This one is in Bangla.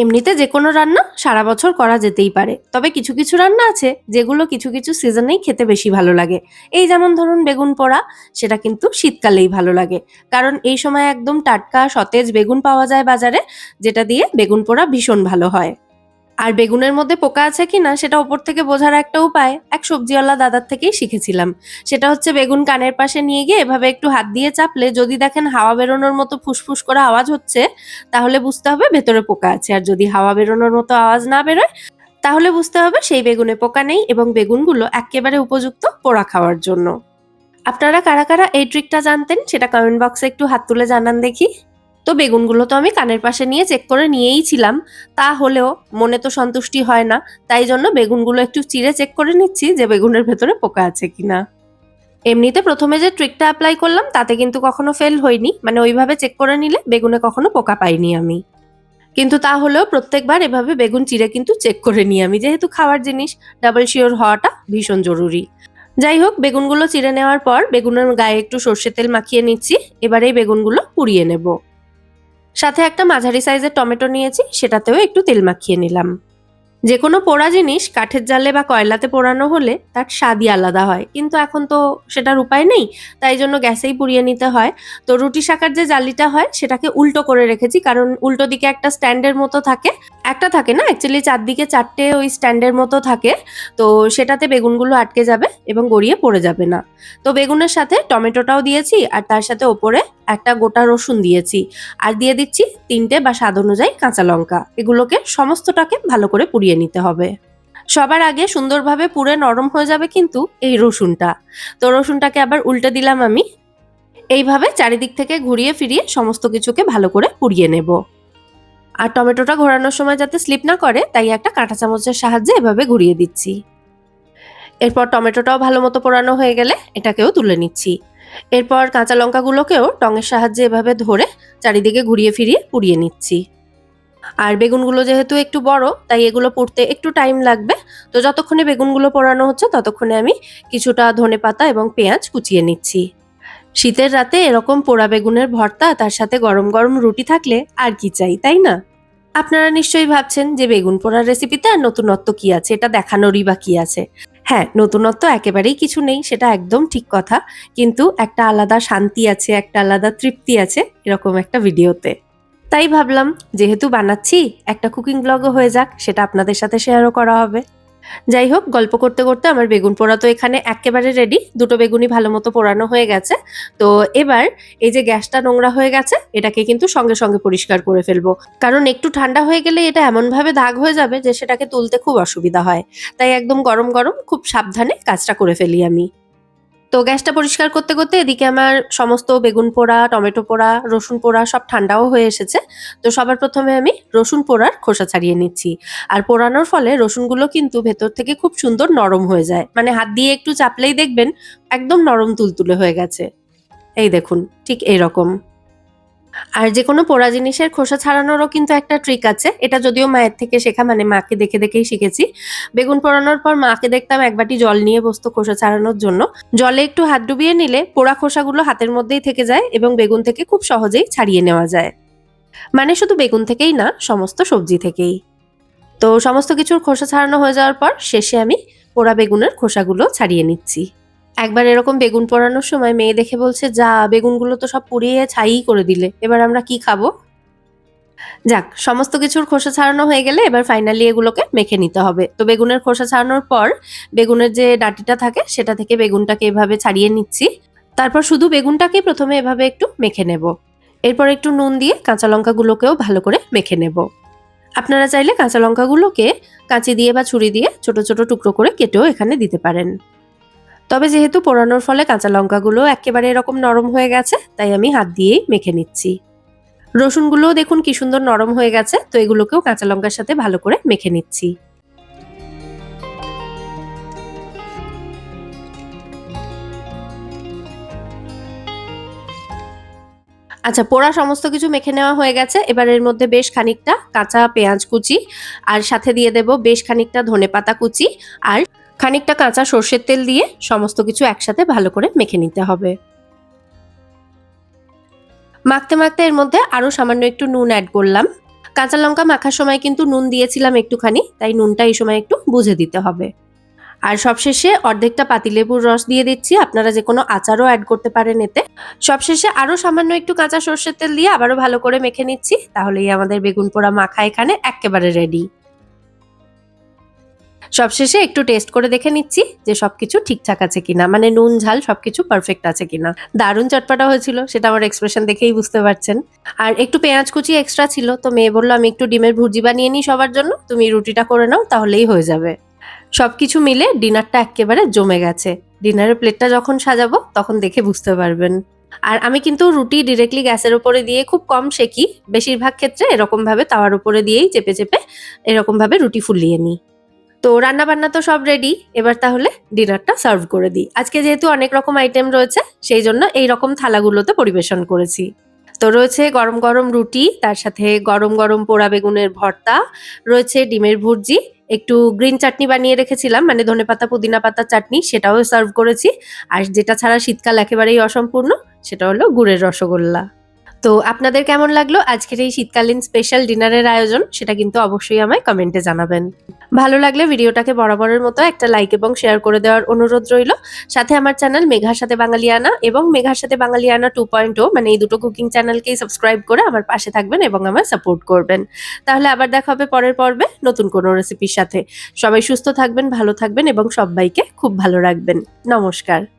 এমনিতে যে কোনো রান্না সারা বছর করা যেতেই পারে। তবে কিছু কিছু রান্না আছে যেগুলো কিছু কিছু সিজনেই খেতে বেশি ভালো লাগে। এই যেমন ধরুন বেগুন পোড়া, সেটা কিন্তু শীতকালেই ভালো লাগে। কারণ এই সময় একদম টাটকা সতেজ বেগুন পাওয়া যায় বাজারে, যেটা দিয়ে বেগুন পোড়া ভীষণ ভালো হয়। আর বেগুনের মধ্যে পোকা আছে কি না সেটা ওপর থেকে বোঝার একটা উপায় এক সবজিওয়ালা দাদার থেকেই শিখেছিলাম। সেটা হচ্ছে বেগুন কানের পাশে নিয়ে গিয়ে এভাবে একটু হাত দিয়ে চাপলে যদি দেখেন হাওয়া বেরোনোর মতো ফুসফুস করে আওয়াজ হচ্ছে, তাহলে বুঝতে হবে ভেতরে পোকা আছে। আর যদি হাওয়া বেরোনোর মতো আওয়াজ না বেরোয়, তাহলে বুঝতে হবে সেই বেগুনে পোকা নেই এবং বেগুনগুলো একেবারে উপযুক্ত পোড়া খাওয়ার জন্য। আপনারা কারা কারা এই ট্রিকটা জানতেন সেটা কমেন্ট বক্সে একটু হাত তুলে জানান দেখি। তো বেগুনগুলো তো আমি কানের পাশে নিয়ে চেক করে নিয়েই ছিলাম। তা হলেও মনে তো সন্তুষ্টি হয় না, তাই জন্য বেগুনগুলো একটু চিড়ে চেক করে নিচ্ছি যে বেগুনের ভেতরে পোকা আছে কিনা। এমনিতে প্রথমে যে ট্রিকটা অ্যাপ্লাই করলাম, তাতে কিন্তু কখনো ফেল হয়নি মানে ওইভাবে চেক করে নিলে বেগুনে কখনো পোকা পাইনি আমি। কিন্তু তা হলেও প্রত্যেকবার এভাবে বেগুন চিড়ে কিন্তু চেক করে নিই আমি, যেহেতু খাওয়ার জিনিস ডাবল শিওর হওয়াটা ভীষণ জরুরি। যাই হোক, বেগুনগুলো চিড়ে নেওয়ার পর বেগুনের গায়ে একটু সর্ষে তেল মাখিয়ে নিচ্ছি, এবার এই বেগুনগুলো পুড়িয়ে নেব। সাথে একটা মাঝারি সাইজের টমেটো নিয়েছি, সেটাতেও একটু তেল মাখিয়ে নিলাম। যে কোনো পোড়া জিনিস কাঠের জালে বা কয়লাতে পোড়ানো হলে তার স্বাদই আলাদা হয়। কিন্তু এখন তো সেটার উপায় নেই, তাই জন্য গ্যাসেই পুড়িয়ে নিতে হয়। তো রুটি শাকার যে জালিটা হয়, সেটাকে উল্টো করে রেখেছি, কারণ উল্টো দিকে একটা স্ট্যান্ডের মতো থাকে। একটা থাকে না অ্যাকচুয়ালি চারদিকে চারটে ওই স্ট্যান্ডের মতো থাকে। তো সেটাতে বেগুনগুলো আটকে যাবে এবং গড়িয়ে পড়ে যাবে না। তো বেগুনের সাথে টমেটোটাও দিয়েছি, আর তার সাথে ওপরে একটা গোটা রসুন দিয়েছি। আর দিয়ে দিচ্ছি তিনটে বা স্বাদ অনুযায়ী কাঁচা লঙ্কা। এগুলোকে সমস্তটাকে ভালো করে পুড়িয়ে নিতে হবে। সবার আগে সুন্দরভাবে পুড়ে নরম হয়ে যাবে কিন্তু এই রসুনটা। তো রসুনটাকে আবার উল্টে দিলাম আমি। এইভাবে চারিদিক থেকে ঘুরিয়ে ফিরিয়ে সমস্ত কিছুকে ভালো করে পুড়িয়ে নেব। আর টমেটোটা ঘোরানোর সময় যাতে স্লিপ না করে, তাই একটা কাঁটা চামচের সাহায্যে এভাবে ঘুরিয়ে দিচ্ছি। এরপর টমেটোটাও ভালো মতো পোড়ানো হয়ে গেলে এটাকেও তুলে নিচ্ছি। এরপর কাঁচা লঙ্কাগুলোকেও টঙের সাহায্যে এভাবে ধরে চারিদিকে ঘুরিয়ে ফিরিয়ে পুড়িয়ে নিচ্ছি। আর বেগুনগুলো যেহেতু একটু বড়, তাই এগুলো পুড়তে একটু টাইম লাগবে। তো যতক্ষণে বেগুনগুলো পোড়ানো হচ্ছে, ততক্ষণে আমি কিছুটা ধনে পাতা এবং পেঁয়াজ কুচিয়ে নিচ্ছি। শীতের রাতে এরকম পোড়া বেগুনের ভর্তা, তার সাথে গরম গরম রুটি থাকলে আর কি চাই, তাই না? আপনারা নিশ্চয়ই ভাবছেন যে বেগুন পোড়ার রেসিপিতে আর নতুনত্ব কি আছে? এটা দেখানোরই বা কি আছে? হ্যাঁ নতুনত্ব একেবারেই কিছু নেই, সেটা একদম ঠিক কথা। কিন্তু একটা আলাদা শান্তি আছে, একটা আলাদা তৃপ্তি আছে এরকম একটা ভিডিওতে। তাই ভাবলাম, যেহেতু বানাচ্ছি, একটা কুকিং ব্লগও হয়ে যাক, সেটা আপনাদের সাথে শেয়ারও করা হবে। যাই হোক গল্প করতে করতে আমার বেগুন পোড়া তো এখানে একেবারে রেডি দুটো বেগুনই ভালো মতো পোড়ানো হয়ে গেছে। তো এবার এই যে গ্যাসটা নোংরা হয়ে গেছে, এটাকে কিন্তু সঙ্গে সঙ্গে পরিষ্কার করে ফেলব। কারণ একটু ঠান্ডা হয়ে গেলে এটা এমনভাবে দাগ হয়ে যাবে যে সেটাকে তুলতে খুব অসুবিধা হয়। তাই একদম গরম গরম, খুব সাবধানে কাজটা করে ফেলি আমি। তো গ্যাসটা পরিষ্কার করতে করতে এদিকে আমার সমস্ত বেগুন পোড়া, টমেটো পোড়া, রসুন পোড়া সব ঠান্ডাও হয়ে এসেছে। তো সবার প্রথমে আমি রসুন পোড়ার খোসা ছাড়িয়ে নিচ্ছি। আর পোড়ানোর ফলে রসুনগুলো কিন্তু ভেতর থেকে খুব সুন্দর নরম হয়ে যায়। মানে হাত দিয়ে একটু চাপলেই দেখবেন একদম নরম তুলতুলে হয়ে গেছে। এই দেখুন, ঠিক এইরকম আর যে কোনো পোড়া জিনিসের খোসা ছাড়ানোরও কিন্তু একটা ট্রিক আছে। এটা যদিও মায়ের থেকে শেখা মানে মাকে দেখে দেখেই শিখেছি। বেগুন পোড়ানোর পর মাকে দেখতাম এক বাটি জল নিয়ে বসতো খোসা ছাড়ানোর জন্য। জলে একটু হাত ডুবিয়ে নিলে পোড়া খোসাগুলো হাতের মধ্যেই থেকে যায় এবং বেগুন থেকে খুব সহজেই ছাড়িয়ে নেওয়া যায়। মানে শুধু বেগুন থেকেই না, সমস্ত সবজি থেকেই। তো সমস্ত কিছুর খোসা ছাড়ানো হয়ে যাওয়ার পর শেষে আমি পোড়া বেগুনের খোসাগুলো ছাড়িয়ে নিচ্ছি। একবার এরকম বেগুন পোড়ানোর সময় মেয়ে দেখে বলছে, যা, বেগুনগুলো তো সব পুড়িয়ে ছাই করে দিলে, এবার আমরা কি খাব? যাক, সমস্ত কিছুর খোসা ছাড়ানো হয়ে গেলে এবার ফাইনালি এগুলোকে মেখে নিতে হবে। তো বেগুনের খোসা ছাড়ানোর পর বেগুনের যে ডাটিটা থাকে, সেটা থেকে বেগুনটাকে এভাবে ছাড়িয়ে নিচ্ছি। তারপর শুধু বেগুনটাকে প্রথমে এভাবে একটু মেখে নেব। এরপর একটু নুন দিয়ে কাঁচা লঙ্কাগুলোকেও ভালো করে মেখে নেব। আপনারা চাইলে কাঁচা লঙ্কাগুলোকে কাঁচি দিয়ে বা ছুরি দিয়ে ছোট ছোট টুকরো করে কেটেও এখানে দিতে পারেন। তবে যেহেতু পোড়ানোর ফলে কাঁচা লঙ্কাগুলো একেবারে এরকম নরম হয়ে গেছে, তাই আমি হাত দিয়েই মেখে নিচ্ছি। রসুনগুলোও দেখুন কি সুন্দর নরম হয়ে গেছে, তো এগুলোকেও কাঁচা লঙ্কার সাথে ভালো করে মেখে নিচ্ছি। আচ্ছা পোড়া সমস্ত কিছু মেখে নেওয়া হয়ে গেছে, এবার এর মধ্যে বেশ খানিকটা কাঁচা পেঁয়াজ কুচি, আর সাথে দিয়ে দেব বেশ খানিকটা ধনেপাতা কুচি, আর খানিকটা কাঁচা সর্ষের তেল দিয়ে সমস্ত কিছু একসাথে ভালো করে মেখে নিতে হবে। মাখতে মাখতে এর মধ্যে আরও সামান্য একটু নুন অ্যাড করলাম। কাঁচা লঙ্কা মাখার সময় কিন্তু নুন দিয়েছিলাম একটুখানি, তাই নুনটা এই সময় একটু বুঝে দিতে হবে। আর সবশেষে অর্ধেকটা পাতিলেবুর রস দিয়ে দিচ্ছি, আপনারা যে কোনো আচারও অ্যাড করতে পারেন এতে। সবশেষে আরও সামান্য একটু কাঁচা সর্ষের তেল দিয়ে আবারও ভালো করে মেখে নিচ্ছি, তাহলেই আমাদের বেগুন পোড়া মাখা এখানে একেবারে রেডি সবশেষে একটু টেস্ট করে দেখে নিচ্ছি যে সবকিছু ঠিকঠাক আছে কিনা। মানে নুন, ঝাল সবকিছু পারফেক্ট আছে কিনা। দারুণ চটপাটা হয়েছিল, সেটা আমার এক্সপ্রেশন দেখেই বুঝতে পারছেন। আর একটু পেঁয়াজ কুচি এক্সট্রা ছিল, তো মেয়ে বলল, আমি একটু ডিমের ভুর্জি বানিয়ে নিই সবার জন্য, তুমি রুটিটা করে নাও, তাহলেই হয়ে যাবে। সবকিছু মিলে ডিনারটা একেবারে জমে গেছে। ডিনারের প্লেটটা যখন সাজাবো, তখন দেখে বুঝতে পারবেন। আর আমি কিন্তু রুটি ডিরেক্টলি গ্যাসের উপরে দিয়ে খুব কম সেকি, বেশিরভাগ ক্ষেত্রে এরকম ভাবে তাওয়ার উপরে দিয়েই চেপে চেপে এরকম ভাবে রুটি ফুলিয়ে নিই। তো রান্না বান্না তো সব রেডি এবার তাহলে ডিনারটা সার্ভ করে দিই। আজকে যেহেতু অনেক রকম আইটেম রয়েছে, সেই জন্য এই রকম থালাগুলোতে পরিবেশন করেছি। তো রয়েছে গরম গরম রুটি, তার সাথে গরম গরম পোড়া বেগুনের ভর্তা, রয়েছে ডিমের ভুর্জি, একটু গ্রিন চাটনি বানিয়ে রেখেছিলাম মানে ধনেপাতা পুদিনা পাতা চাটনি, সেটাও সার্ভ করেছি। আর যেটা ছাড়া শীতকাল একেবারেই অসম্পূর্ণ, সেটা হলো গুড়ের রসগোল্লা। তো আপনাদের কেমন লাগল আজকের এই শীতকালীন স্পেশাল ডিনারের আয়োজন? সেটা কিন্তু অবশ্যই আমায় কমেন্টে জানাবেন। ভালো লাগলে ভিডিওটাকে বরাবরের মতো একটা লাইক এবং শেয়ার করে দেওয়ার অনুরোধ রইল। সাথে আমার চ্যানেল মেঘার সাথে বাঙালিয়ানা এবং মেঘার সাথে বাঙালিয়ানা টু পয়েন্ট মানে এই দুটো কুকিং চ্যানেলকেই সাবস্ক্রাইব করে আমার পাশে থাকবেন এবং আমার সাপোর্ট করবেন। তাহলে আবার দেখা হবে পরের পর্বে নতুন কোনো রেসিপির সাথে। সবাই সুস্থ থাকবেন, ভালো থাকবেন এবং সবাইকে খুব ভালো রাখবেন। নমস্কার।